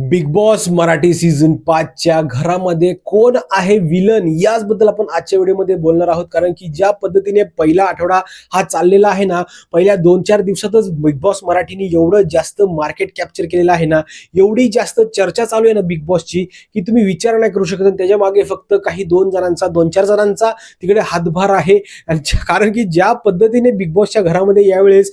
Big boss Marathi season पाचच्या घरामध्ये कोण आहे विलन याचबद्दल आपण आजच्या व्हिडिओमध्ये बोलणार आहोत. कारण की ज्या पद्धतीने पहिला आठवडा हा चाललेला आहे ना पहिल्या दोन चार दिवसातच बिग बॉस मराठीने एवढं जास्त मार्केट कॅप्चर केलेलं आहे ना एवढी जास्त चर्चा चालू आहे ना बिग बॉसची की तुम्ही विचार नाही करू शकत. आणि त्याच्यामागे फक्त काही दोन जणांचा दोन चार जणांचा तिकडे हातभार आहे. आणि कारण की ज्या पद्धतीने बिग बॉसच्या घरामध्ये यावेळेस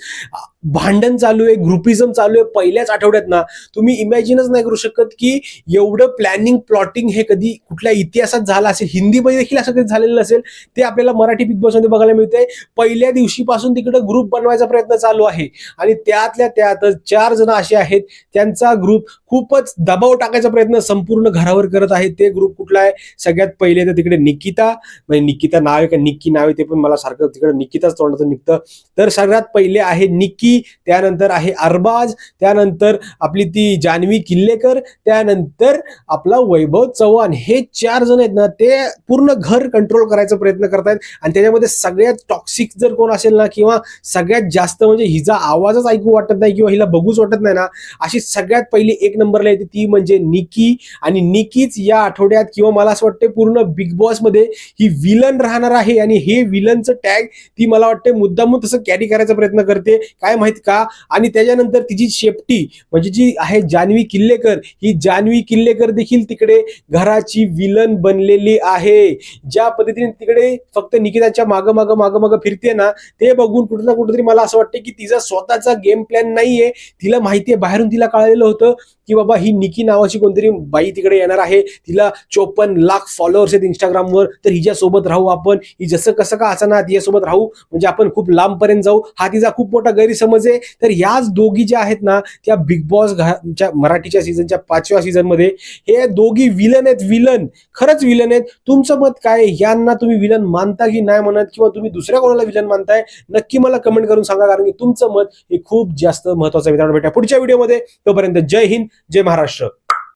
भांडण चालू आहे ग्रुपिझम चालू आहे पहिल्याच आठवड्यात ना तुम्ही इमॅजिनच नाही करू शकत की एवढं प्लॅनिंग प्लॉटिंग हे कधी कुठल्या इतिहासात झालं असेल हिंदीमध्ये देखील असं कधी झालेलं असेल ते आपल्याला मराठी बिग बॉसमध्ये बघायला मिळतंय. पहिल्या दिवशीपासून तिकडे ग्रुप बनवायचा प्रयत्न चालू आहे. आणि त्यातल्या त्यातच चार जण असे आहेत त्यांचा ग्रुप खूपच दबाव टाकायचा प्रयत्न संपूर्ण घरावर करत आहे. ते ग्रुप कुठला आहे? सगळ्यात पहिले तर तिकडे निकिता म्हणजे निकिता नाव आहे का? निक्की नाव आहे ते पण मला सारखं तिकडे निकिताच तोंडाचं निघतं. तर सगळ्यात पहिले आहे निक्की त्यानंतर आहे अरबाज त्यानंतर आपली ती जान्हवी किल्लेकर त्यानंतर आपला वैभव चव्हाण. हे चार जण आहेत ना ते पूर्ण घर कंट्रोल करायचा प्रयत्न करतायत. आणि त्याच्यामध्ये सगळ्यात टॉक्सिक जर कोण असेल ना किंवा सगळ्यात जास्त म्हणजे हिचा आवाजच ऐकू वाटत नाही किंवा हिला बघूच वाटत नाही ना अशी सगळ्यात पहिली एक नंबरला येते ती म्हणजे निकी. आणि निकीच या आठवड्यात किंवा मला असं वाटतं पूर्ण बिग बॉसमध्ये ही विलन राहणार आहे. आणि हे विलनचं टॅग ती मला वाटते मुद्दामून तसं कॅरी करायचा प्रयत्न करते. काय माहीत का? आणि त्याच्यानंतर तिची शेपटी म्हणजे जी आहे जान्हवी किल्लेकर ही जान्हवी किल्लेकर देखील तिकडे घराची विलन बनलेली आहे. ज्या पद्धतीने तिकडे फक्त निकिताच्या मागं मागं मागं मागं फिरते ना ते बघून कुठं ना कुठेतरी मला असं वाटतं की तिचा स्वतःचा गेम प्लॅन नाहीये. तिला माहितीये बाहेरून तिला कळलेलं होतं की बाबा ही निकी नावाची कोणतरी बाई तिकडे येणार आहे. तिला चोपन्न लाख फॉलोअर्स आहेत इंस्टाग्रामवर तर हिच्यासोबत राहू आपण. ही जसं कसं का असं ना तिच्यासोबत राहू? म्हणजे आपण खूप लांबपर्यंत जाऊ. हा तिचा खूप मोठा गैरसमज आहे तर याच दोघी ज्या आहेत ना त्या बिग बॉस घाच्या मराठीच्या सीझनच्या पाचव्या सीझनमध्ये हे दोघी विलन आहेत विलन खरंच विलन आहेत. तुमचं मत काय यांना तुम्ही विलन मानता की नाही म्हणत किंवा तुम्ही दुसऱ्या कोणाला विलन मानताय? नक्की मला कमेंट करून सांगा कारण की तुमचं मत हे खूप जास्त महत्वाचं आहे मित्रांनो. भेटा पुढच्या व्हिडिओमध्ये तोपर्यंत जय हिंद जय महाराष्ट्र.